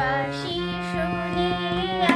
বাসি শুনিয়া